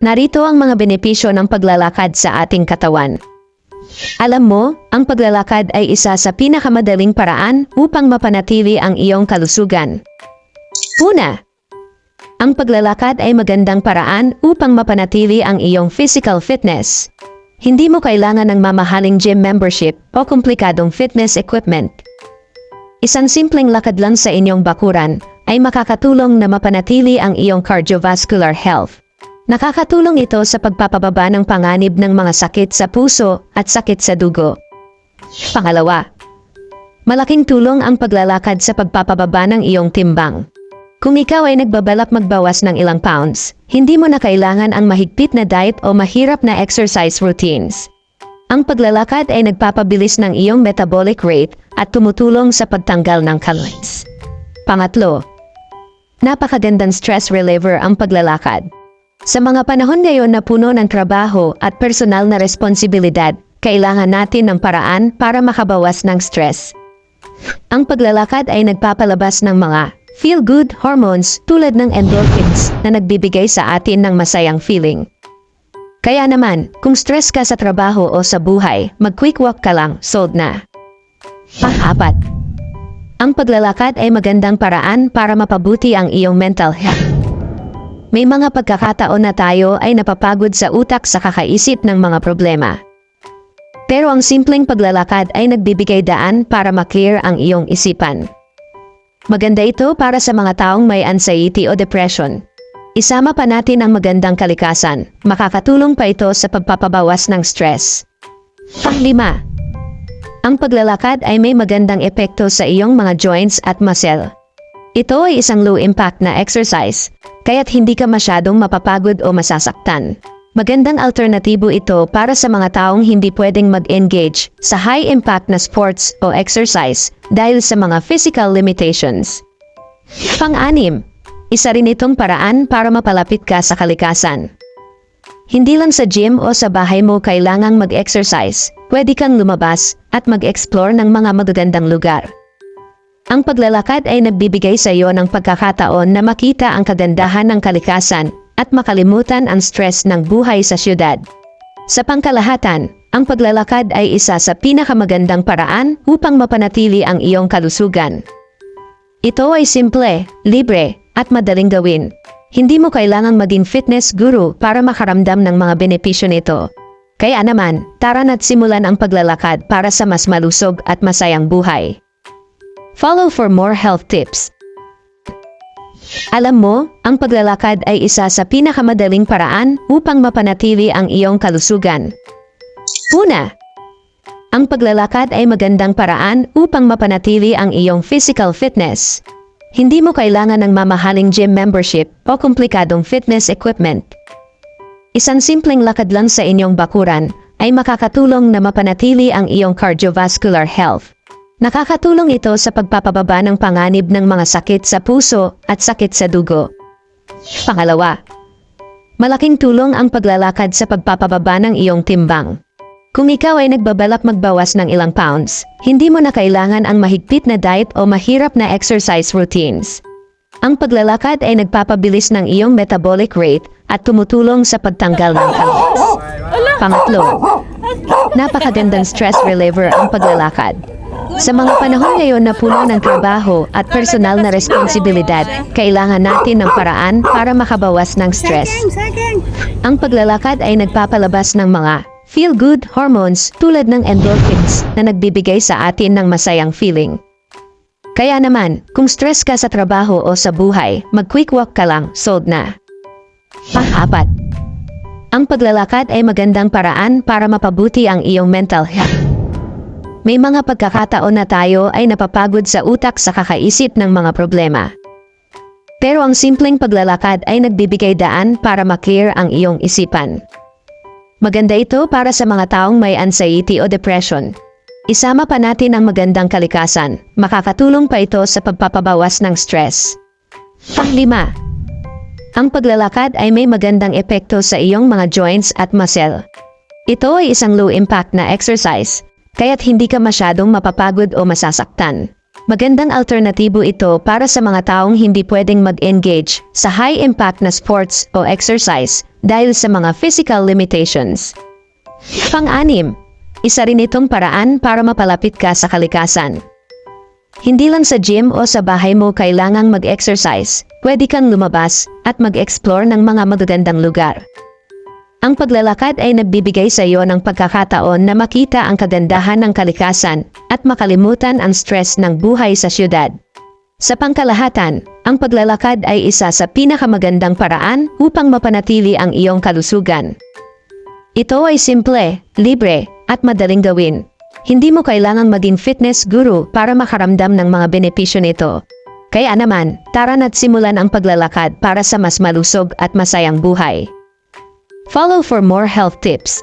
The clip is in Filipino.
Narito ang mga benepisyo ng paglalakad sa ating katawan. Alam mo, ang paglalakad ay isa sa pinakamadaling paraan upang mapanatili ang iyong kalusugan. Una, ang paglalakad ay magandang paraan upang mapanatili ang iyong physical fitness. Hindi mo kailangan ng mamahaling gym membership o komplikadong fitness equipment. Isang simpleng lakad lang sa inyong bakuran ay makakatulong na mapanatili ang iyong cardiovascular health. Nakakatulong ito sa pagpapababa ng panganib ng mga sakit sa puso at sakit sa dugo. Pangalawa, malaking tulong ang paglalakad sa pagpapababa ng iyong timbang. Kung ikaw ay nagbabalak magbawas ng ilang pounds, hindi mo na kailangan ang mahigpit na diet o mahirap na exercise routines. Ang paglalakad ay nagpapabilis ng iyong metabolic rate at tumutulong sa pagtanggal ng calories. Pangatlo, napakagandang stress reliever ang paglalakad. Sa mga panahon ngayon na puno ng trabaho at personal na responsibilidad, kailangan natin ng paraan para makabawas ng stress. Ang paglalakad ay nagpapalabas ng mga feel-good hormones tulad ng endorphins na nagbibigay sa atin ng masayang feeling. Kaya naman, kung stress ka sa trabaho o sa buhay, mag-quick walk ka lang, sold na. Pang-apat, ang paglalakad ay magandang paraan para mapabuti ang iyong mental health. May mga pagkakataon na tayo ay napapagod sa utak sa kakaisip ng mga problema. Pero ang simpleng paglalakad ay nagbibigay daan para maklear ang iyong isipan. Maganda ito para sa mga taong may anxiety o depression. Isama pa natin ang magandang kalikasan. Makakatulong pa ito sa pagpapabawas ng stress. Panglima, ang paglalakad ay may magandang epekto sa iyong mga joints at muscle. Ito ay isang low-impact na exercise, kaya't hindi ka masyadong mapapagod o masasaktan. Magandang alternatibo ito para sa mga taong hindi pwedeng mag-engage sa high-impact na sports o exercise dahil sa mga physical limitations. Pang-anim, isa rin itong paraan para mapalapit ka sa kalikasan. Hindi lang sa gym o sa bahay mo kailangang mag-exercise, pwede kang lumabas at mag-explore ng mga magagandang lugar. Ang paglalakad ay nagbibigay sa iyo ng pagkakataon na makita ang kagandahan ng kalikasan at makalimutan ang stress ng buhay sa syudad. Sa pangkalahatan, ang paglalakad ay isa sa pinakamagandang paraan upang mapanatili ang iyong kalusugan. Ito ay simple, libre, at madaling gawin. Hindi mo kailangang maging fitness guru para makaramdam ng mga benepisyo nito. Kaya naman, tara na't simulan ang paglalakad para sa mas malusog at masayang buhay. Follow for more health tips. Alam mo, ang paglalakad ay isa sa pinakamadaling paraan upang mapanatili ang iyong kalusugan. Una, ang paglalakad ay magandang paraan upang mapanatili ang iyong physical fitness. Hindi mo kailangan ng mamahaling gym membership o komplikadong fitness equipment. Isang simpleng lakad lang sa inyong bakuran ay makakatulong na mapanatili ang iyong cardiovascular health. Nakakatulong ito sa pagpapababa ng panganib ng mga sakit sa puso at sakit sa dugo. Pangalawa, malaking tulong ang paglalakad sa pagpapababa ng iyong timbang. Kung ikaw ay nagbabalak magbawas ng ilang pounds, hindi mo na kailangan ang mahigpit na diet o mahirap na exercise routines. Ang paglalakad ay nagpapabilis ng iyong metabolic rate at tumutulong sa pagtanggal ng calories. Pangatlo, napakagandang stress reliever ang paglalakad. Sa mga panahon ngayon na puno ng trabaho at personal na responsibilidad, kailangan natin ng paraan para makabawas ng stress. Ang paglalakad ay nagpapalabas ng mga feel-good hormones tulad ng endorphins na nagbibigay sa atin ng masayang feeling. Kaya naman, kung stress ka sa trabaho o sa buhay, mag-quick walk ka lang, sold na. Pang-apat, ang paglalakad ay magandang paraan para mapabuti ang iyong mental health. May mga pagkakataon na tayo ay napapagod sa utak sa kakaisip ng mga problema. Pero ang simpleng paglalakad ay nagbibigay daan para maklear ang iyong isipan. Maganda ito para sa mga taong may anxiety o depression. Isama pa natin ang magandang kalikasan. Makakatulong pa ito sa pagpapabawas ng stress. Panglima, ang paglalakad ay may magandang epekto sa iyong mga joints at muscle. Ito ay isang low-impact na exercise, kaya't hindi ka masyadong mapapagod o masasaktan. Magandang alternatibo ito para sa mga taong hindi pwedeng mag-engage sa high-impact na sports o exercise dahil sa mga physical limitations. Pang-anim, isa rin itong paraan para mapalapit ka sa kalikasan. Hindi lang sa gym o sa bahay mo kailangang mag-exercise, pwede kang lumabas at mag-explore ng mga magagandang lugar. Ang paglalakad ay nagbibigay sa iyo ng pagkakataon na makita ang kagandahan ng kalikasan at makalimutan ang stress ng buhay sa syudad. Sa pangkalahatan, ang paglalakad ay isa sa pinakamagandang paraan upang mapanatili ang iyong kalusugan. Ito ay simple, libre, at madaling gawin. Hindi mo kailangang maging fitness guru para makaramdam ng mga benepisyo nito. Kaya naman, tara na't simulan ang paglalakad para sa mas malusog at masayang buhay. Follow for more health tips.